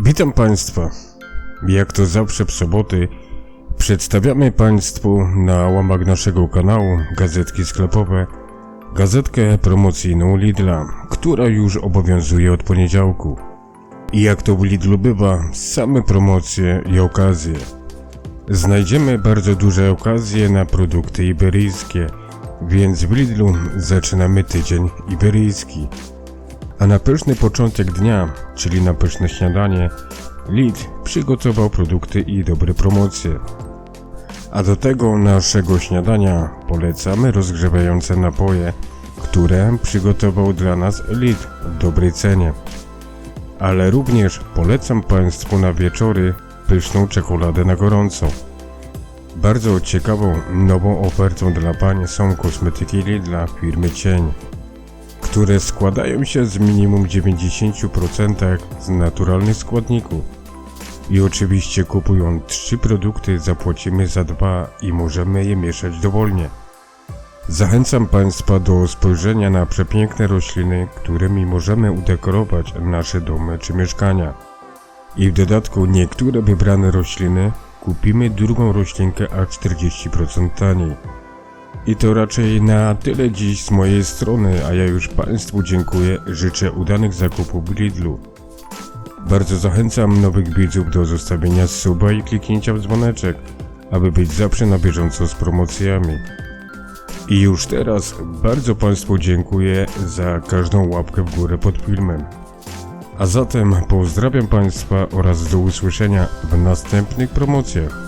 Witam Państwa. Jak to zawsze w soboty, przedstawiamy Państwu na łamach naszego kanału gazetki sklepowe, gazetkę promocyjną Lidla, która już obowiązuje od poniedziałku. I jak to w Lidlu bywa, same promocje i okazje. Znajdziemy bardzo duże okazje na produkty iberyjskie, więc w Lidlu zaczynamy tydzień iberyjski. A na pyszny początek dnia, czyli na pyszne śniadanie, Lidl przygotował produkty i dobre promocje. A do tego naszego śniadania polecamy rozgrzewające napoje, które przygotował dla nas Lidl w dobrej cenie. Ale również polecam Państwu na wieczory pyszną czekoladę na gorąco. Bardzo ciekawą nową ofertą dla pań są kosmetyki Lidla firmy Cień które składają się z minimum 90% z naturalnych składników. I oczywiście kupując trzy produkty zapłacimy za dwa i możemy je mieszać dowolnie. Zachęcam Państwa do spojrzenia na przepiękne rośliny, którymi możemy udekorować nasze domy czy mieszkania. I w dodatku niektóre wybrane rośliny kupimy drugą roślinkę a 40% taniej. I to raczej na tyle dziś z mojej strony, a ja już Państwu dziękuję, życzę udanych zakupów w Lidlu. Bardzo zachęcam nowych widzów do zostawienia suba i kliknięcia w dzwoneczek, aby być zawsze na bieżąco z promocjami. I już teraz bardzo Państwu dziękuję za każdą łapkę w górę pod filmem. A zatem pozdrawiam Państwa oraz do usłyszenia w następnych promocjach.